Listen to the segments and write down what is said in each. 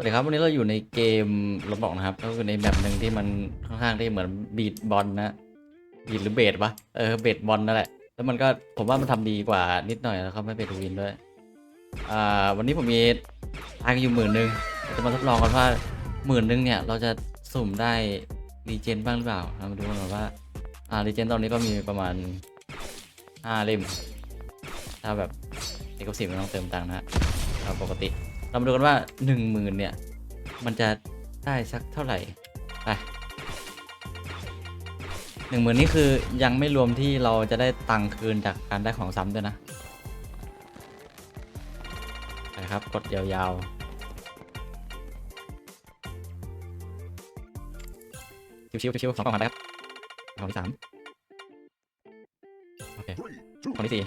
วัสดีครับวันนี้เราอยู่ในเกมเราบอกนะครับ ก็คือในแบบหนึ่งที่มันค่อนข้างที่เหมือนบีดบอลนะบีดหรือเบสปะเออเบสบอลนั่นแหละ แล้วมันก็ผมว่ามันทำดีกว่านิดหน่อยแล้วเขาไม่เป็นทูวินด้วย อ่าวันนี้ผมมีตังอยู่หมื่นหนึ่งจะมาทดลองกันว่าหมื่นหนึ่งเนี่ย เราจะสุ่มได้รีเจนบ้างหรือเปล่ามาดูกันหน่อยว่าอ่ารีเจนตอนนี้ก็มีประมาณห้าเล่มถ้าแบบเอกสิบไม่ต้องเติมตังค์นะฮะเราปกติ เรามาดูกันว่าหนึ่งหมื่นเนี่ย มันจะได้สักเท่าไหร่ ไปหนึ่งหมื่นนี่คือยังไม่รวมที่เราจะได้ตังค์คืนจากการได้ของซ้ำด้วยนะไปครับ กดยาวๆ ชิวๆชิวๆสองกล่องผ่านไปครับกล่องที่สามโอเคกล่องที่สี่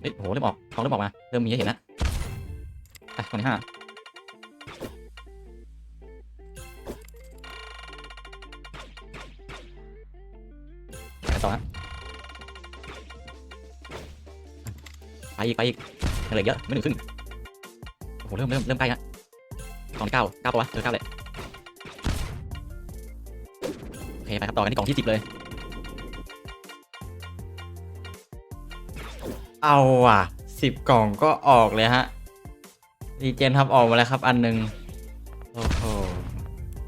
เฮ้ยโห เริ่มออกทองเริ่มออกมา เริ่มมีให้เห็นนะไปกล่องที่ห้าไปต่อฮะไปอีกไปอีกยังเหลือเยอะไม่ถึงครึ่งโอ้โหเริ่มเริ่มเริ่มใกล้ฮะกล่องที่เก้าเก้าปะวะเออเก้าเลยโอเคไปครับต่อกันที่กล่องที่สิบเลย เอาว่ะสิบกล่องก็ออกเลยฮะ ดีเจนครับออกมาแล้วครับ อันหนึ่งโอ้โห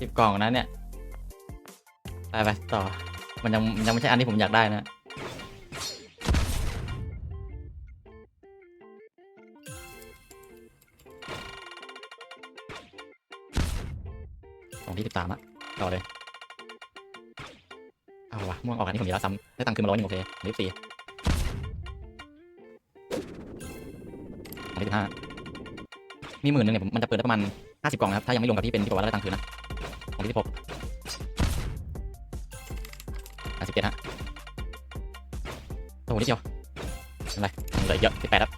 สิบกล่องนะเนี่ย ไปไปต่อ มันยังยังไม่ใช่อันที่ผมอยากได้นะของที่สิบสามอะต่อเลย เอาวะม่วงออกอันนี้ผมเยอะซ้ำได้ตังค์คืนมาร้อยหนึ่งโอเคยี่สิบสี่ของที่สิบห้า มีหมื่นหนึงเนี่ยมันจะเปิดได้ประมาณห้าสิบกล่องนะครับ ถ้ายังไม่รวมกับที่เป็นที่บอกว่าได้ตังค์คืนนะของที่สิบหกอะสิบเจ็ดฮะโอ้โหนิดเดียวอะไรเหลือเยอะสิบแปดครับ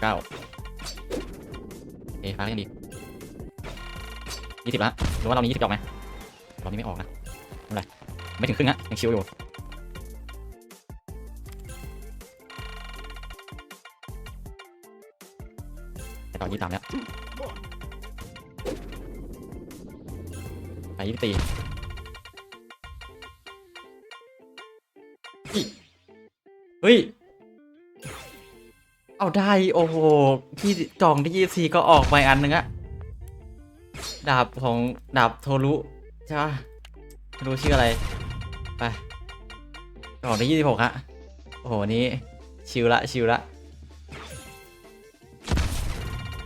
เก้าเอ๊ะฟ้าก็ยังดียี่สิบละหรือว่าเรามียี่สิบออกไหมเรานี้ไม่ออกนะไม่เป็นไรไม่ถึงครึ่งฮะยังชิวอยู่ ไปยี่สิบสามแล้วไปยี่สิบสี่เฮ้ย เอาได้ โอ้โห ที่กล่องที่ยี่สี่ก็ออกไปอันหนึงอะดาบของดาบโทรุใช่ปะรู้ชื่ออะไร ไปกล่องที่ยี่สิบหกฮะ โอ้โห นี้ ชิวละ ชิวละ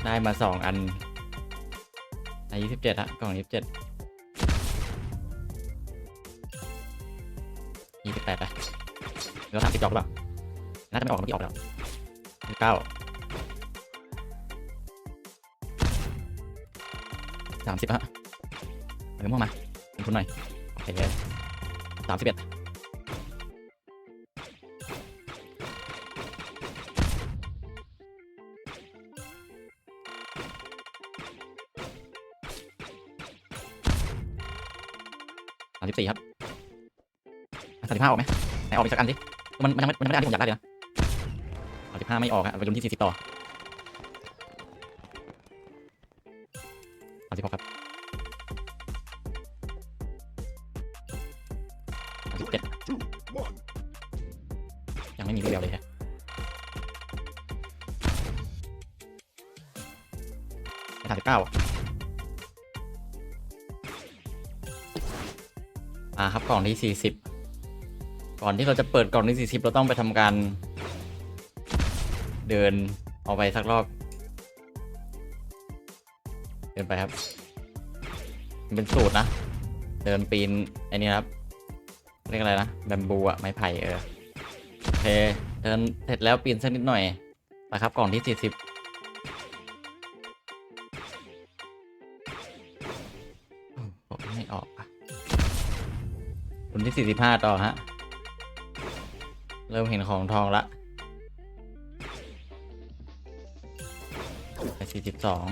ได้มาสองอันในยี่สิบเจ็ดฮะกล่องยี่สิบเจ็ดยี่สิบแปดไปเราทำติดจอกหรือเปล่าน่าจะไม่ออกเมื่อกี้ออกแล้วเก้าสามสิบฮะเอาม่วงมาเป็นทุนหน่อยโอเคสามสิบเอ็ด ห้าออกไหมไหนออกอีกสักอันสิมันมันยังไม่มันยังไม่ได้อันที่ผมอยากได้เลยนะเอาสิบห้าไม่ออกอะไปลุ้นที่สี่สิบต่อเอาสิบหกครับเอาสิบเจ็ดยังไม่มีเรียวเลยฮะสามสิบเก้าอ่าครับกล่องที่สี่สิบ ก่อนที่เราจะเปิดกล่องที่40 เราต้องไปทำการ เดินออกไปสักรอบ เดินไปครับ เป็นสูตรนะ เดินปีนไอ้นี่ครับ เรียกอะไรนะแบมบูอะไม้ไผ่เออโอเคเดินเสร็จแล้วปีนสักนิดหน่อยไปครับกล่องที่ 40โอ้โหไม่ออกอะรุ่นที่ 45 ต่อฮะ เริ่มเห็นของทองละไปสี่สิบสอง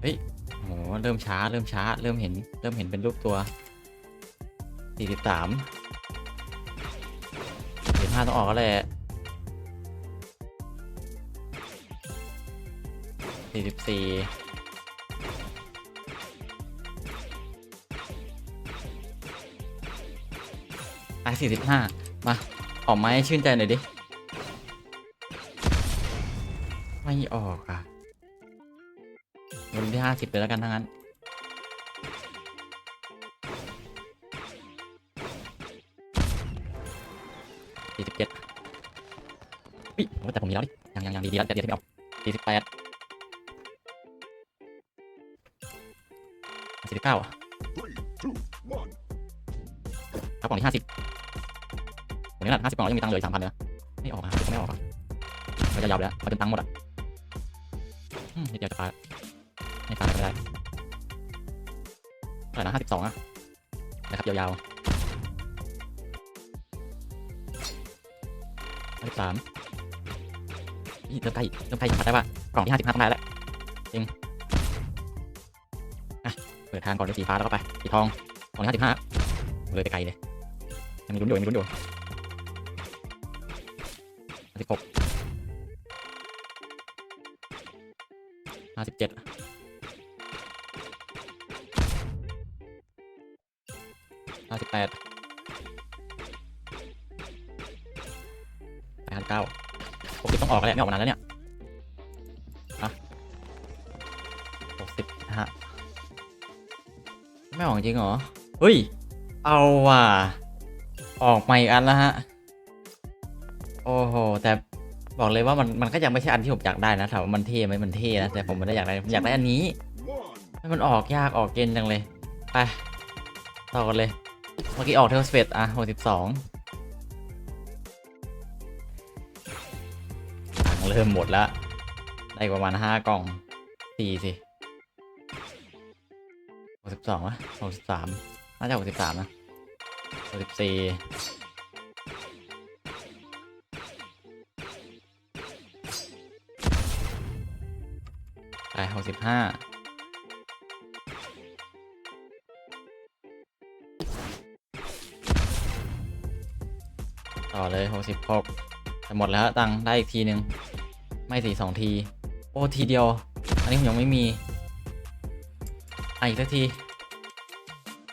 เฮ้ยโหเริ่มช้า เริ่มช้า เริ่มเห็น เริ่มเห็นเป็นรูปตัวสี่สิบสามสี่ห้าต้องออกแล้วละสี่สิบสี่ ไปสี่สิบห้ามา ออกมาให้ชื่นใจหน่อยดิ ไม่ออกอะวันที่ห้าสิบเลยแล้วกันทั้งนั้นสี่สิบเจ็ดอุ๊ยโอ้แต่ผมมีแล้วดิ ยังยังยังดีดีแล้วแต่เดี๋ยวที่ไม่ออกสี่สิบแปดสี่สิบเก้า Three, two, one. ครับกล่องที่ห้าสิบ วันนี้แหละห้าสิบกล่องยังมีตังค์เหลือสามพันเลยนะไม่ออกอะไม่ออกอะมันจะยาวไปแล้วมันจนตังค์หมดอะนิดเดียวจะปาไม่ปาไม่ได้เท่าไหร่นะห้าสิบสองอะนะครับยาวๆห้าสิบสามนี่เริ่มใกล้เริ่มใกล้จะปัดได้ว่ากล่องที่ห้าสิบห้าต้องได้แล้วจริงอะเปิดทางก่อนด้วยสีฟ้าแล้วก็ไปสีทองกล่องที่ห้าสิบห้าเลยไปไกลเลยยังมีลุ้นอยู่ยังมีลุ้นอยู่ สิบหกห้าสิบเจ็ดห้าสิบแปดแปดเก้าหกสิบต้องออกแล้วเนี่ยไม่ออกมานานแล้วเนี่ยอะหกสิบฮะไม่ออกจริงเหรอ เฮ้ย เอาว่ะ ออกมาอีกอันแล้วฮะ โอ้โห แต่บอกเลยว่ามันมันก็ยังไม่ใช่อันที่ผมอยากได้นะถามว่ามันเท่ไหมมันเท่นะแต่ผมไม่ได้อยากได้ผมอยากได้อันนี้ให้มันออกยากออกเกณฑ์จังเลยไปต่อกันเลย เมื่อกี้ออกเทลสเปดอะหกสิบสองเริ่มหมดแล้ว ได้ประมาณห้ากล่องสี่สิหกสิบสองวะหกสิบสามน่าจะหกสิบสามนะหกสิบสี่ ไปหกสิบห้าต่อเลยหกสิบหกจะหมดแล้วตังค์ได้อีกทีหนึ่งไม่สี่สองที โอ้ ทีเดียว อันนี้ผมยังไม่มีอะอีกสักที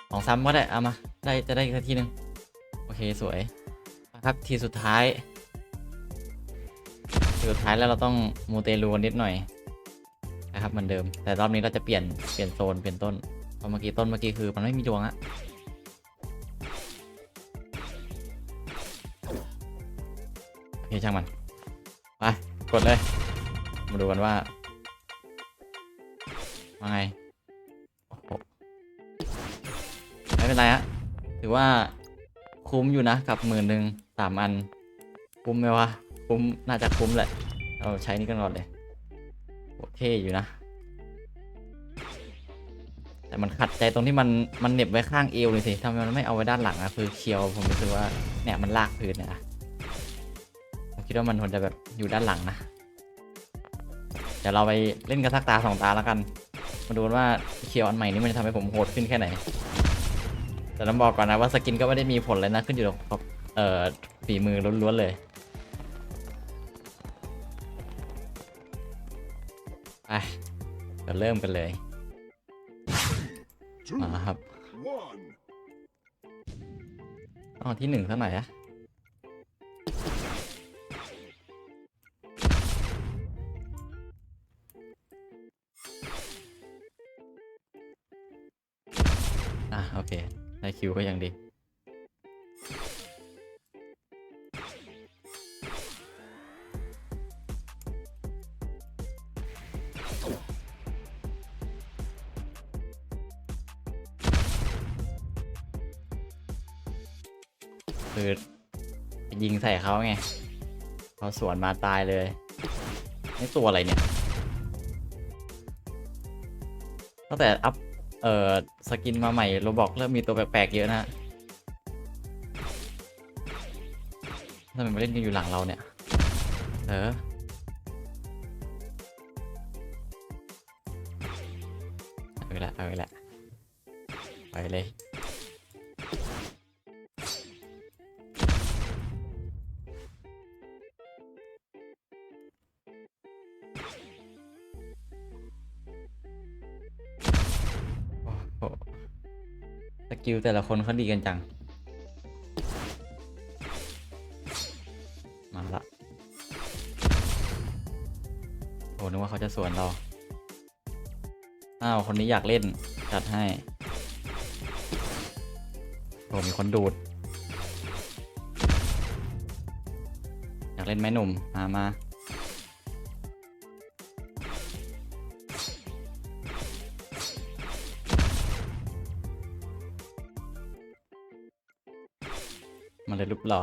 สองซ้ำก็ได้ เอามา ได้จะได้อีกสักทีหนึ่งโอเคสวยครับทีสุดท้าย ทีสุดท้ายแล้วเราต้องมูเตลูนิดหน่อย นะครับเหมือนเดิม แต่รอบนี้เราจะเปลี่ยนเปลี่ยนโซนเปลี่ยนต้นเพราะเมื่อกี้ต้นเมื่อกี้คือมันไม่มีดวงอะโอเคช่างมันไปกดเลย มาดูกันว่าว่าไงไม่เป็นไรฮะถือว่าคุ้มอยู่นะกับหมื่นหนึ่งสามอัน คุ้มไหมวะ คุ้มน่าจะคุ้มแหละเอาใช้นี่กันก่อนเลย เคอยู่นะ แต่มันขัดใจตรงที่มันมันเหน็บไว้ข้างเอวเลยสิทำไมมันไม่เอาไว้ด้านหลังอะคือเคียวผมรู้สึกว่าเนี่ยมันลากพื้นเนี่ยอะผมคิดว่ามันควรจะแบบอยู่ด้านหลังนะเดี๋ยวเราไปเล่นกันสักตาสองตาแล้วกัน มาดูว่าเคียวอันใหม่นี้มันจะทำให้ผมโหดขึ้นแค่ไหน แต่ต้องบอกก่อนนะว่าสกินก็ไม่ได้มีผลเลยนะขึ้นอยู่กับเอ่อฝีมือล้วนๆเลย ไปเดี๋ยวเริ่มกันเลยมาครับองเอที่หนึ่งสักหน่อยอะอะโอเค ได้คิวก็ยังดี คือยิงใส่เขาไงเขาสวนมาตายเลยนี่ตัวอะไรเนี่ยตั้งแต่อัพเอ่อสกินมาใหม่โรบอกเริ่มมีตัวแปลกๆเยอะนะทำไมมาเล่นกันอยู่หลังเราเนี่ย เออเอาล้วเอาล้วไปเลย กิลแต่ละคนเขาดีกันจัง มาละโอ้นึกว่าเขาจะสวนเรา อ้าว คนนี้อยากเล่น จัดให้โอ้มีคนดูด อยากเล่นไหมหนุ่ม มามา มาเลยรูปหล่อ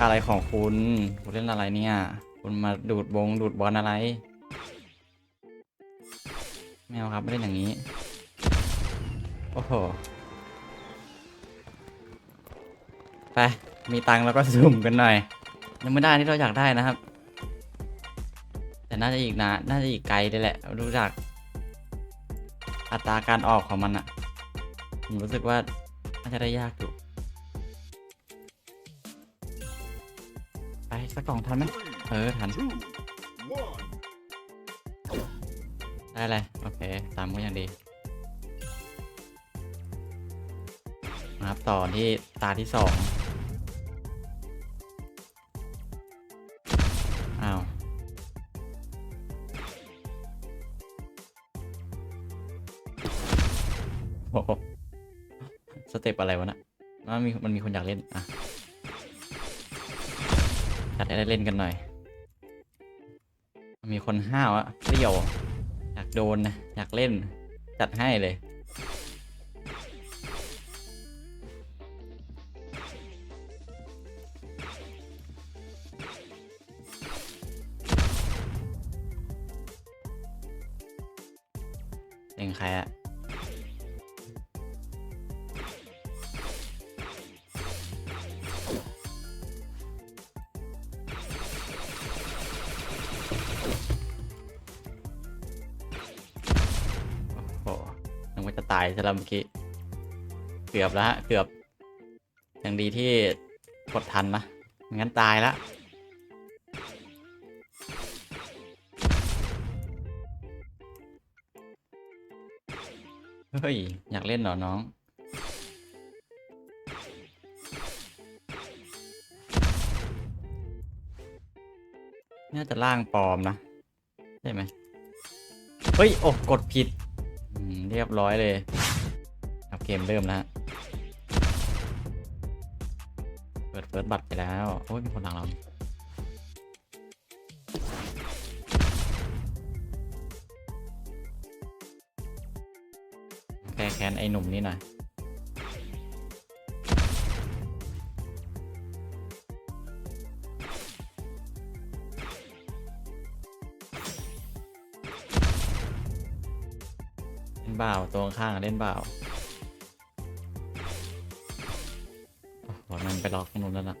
อะไรของคุณคุณเล่นอะไรเนี่ย คุณมาดูดวงดูดบอลอะไรไม่เอาครับไม่เล่นอย่างนี้ โอ้โห ไป มีตังค์แล้วก็สุ่มกันหน่อย ยังไม่ได้ที่เราอยากได้นะครับ แต่น่าจะอีกนะ น่าจะอีกไกลเลยแหละ ดูจากอัตราการออกของมันอะ ผมรู้สึกว่าน่าจะได้ยากอยู่ไปสักกล่องทันไหมเออ ทัน ได้เลย โอเค ตามก็ยังดีมาครับ ต่อที่ตาที่สองอ้าว โอ้ สเต็ปอะไรวะนะมันมีมันมีคนอยากเล่น อะจัดให้ได้เล่นกันหน่อย มีคนห้าวอะเปรี้ยว อยากโดนนะ อยากเล่น จัดให้เลยเองใครอะ ซะแล้วเมื่อกี้ เกือบแล้วฮะ เกือบ อย่างดีที่กดทันนะไม่งั้นตายละเฮ้ย อยากเล่นเหรอ น้อง น่าจะล่างปลอมนะ ใช่ไหม เฮ้ย โอ้กดผิด เรียบร้อยเลยครับเกมเริ่มแล้วฮะเปิดเฟิร์สบัตรไปแล้ว โอ้ยมีคนหลังเราแก้แค้นไอ้หนุ่มนี่หน่อย ล่นเบ่าตัวข้างเล่นเบ่าโอ้มันไปล็อกตรงนู้นแล้วนะ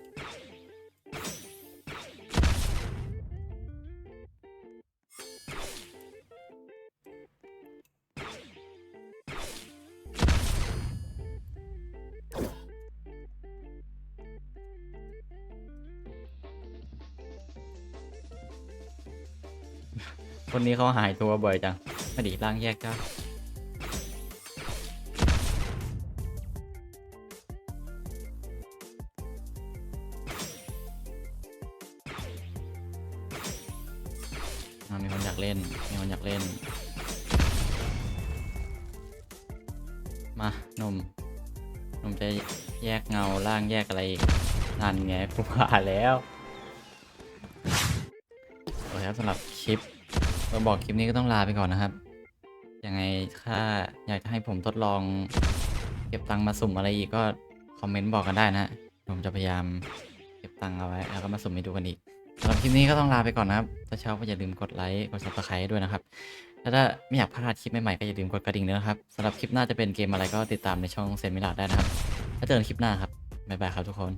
คนนี้เขาหายตัวบ่อยจังไม่ดีร่างแยกจ้ เล่น มาหนุ่มหนุ่มจะแยกเงาล่างแยกอะไรอีกนั่นไงกูว่าแล้วโอเคครับสำหรับคลิปเราบอกคลิปนี้ก็ต้องลาไปก่อนนะครับ ยังไงถ้าอยากจะให้ผมทดลองเก็บตังค์มาสุ่มอะไรอีกก็คอมเมนต์บอกกันได้นะฮะผมจะพยายามเก็บตังค์เอาไว้ แล้วก็มาสุ่มให้ดูกันอีก สำหรับคลิปนี้ก็ต้องลาไปก่อนนะครับ ถ้าชอบก็อย่าลืมกดไลค์ กด subscribe ด้วยนะครับ แล้วถ้าไม่อยากพลาดคลิปใหม่ๆก็อย่าลืมกดกระดิ่งด้วยนะครับสำหรับคลิปหน้าจะเป็นเกมอะไรก็ติดตามในช่องเซนมิลาได้นะครับ แล้วเจอกันคลิปหน้าครับ บ๊ายบายครับทุกคน